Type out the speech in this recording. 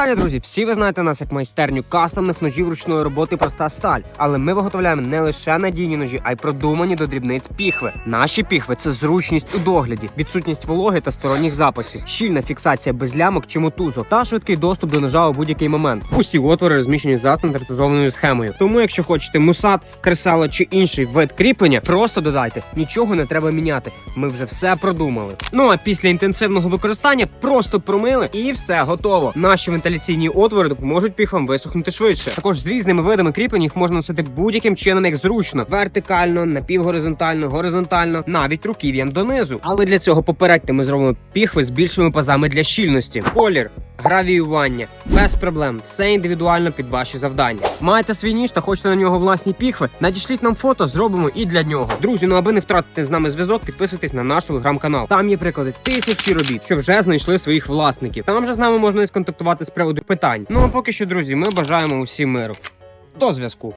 Вітання, друзі! Всі ви знаєте нас як майстерню кастомних ножів ручної роботи проста сталь. Але ми виготовляємо не лише надійні ножі, а й продумані до дрібниць піхви. Наші піхви це зручність у догляді, відсутність вологи та сторонніх запахів, щільна фіксація без лямок чи мотузок та швидкий доступ до ножа у будь-який момент. Усі отвори розміщені за стандартизованою схемою. Тому, якщо хочете мусат, кресало чи інший вид кріплення, просто додайте. Нічого не треба міняти. Ми вже все продумали. Ну а після інтенсивного використання просто промили і все готово. Наші вентиляційні отвори допоможуть піхвам висохнути швидше. Також з різними видами кріплень їх можна носити будь-яким чином, як зручно: вертикально, напівгоризонтально, горизонтально, навіть руків'ям донизу. Але для цього попередньо ми зробимо піхви з більшими пазами для щільності. Колір. Гравіювання без проблем, все індивідуально під ваші завдання. Маєте свій ніж та хочете на нього власні піхви? Надішліть нам фото, зробимо і для нього. Друзі, ну аби не втратити з нами зв'язок, підписуйтесь на наш телеграм-канал. Там є приклади тисячі робіт, що вже знайшли своїх власників. Там же з нами можна сконтактувати з приводу питань. Ну а поки що, друзі, ми бажаємо усім миру. До зв'язку.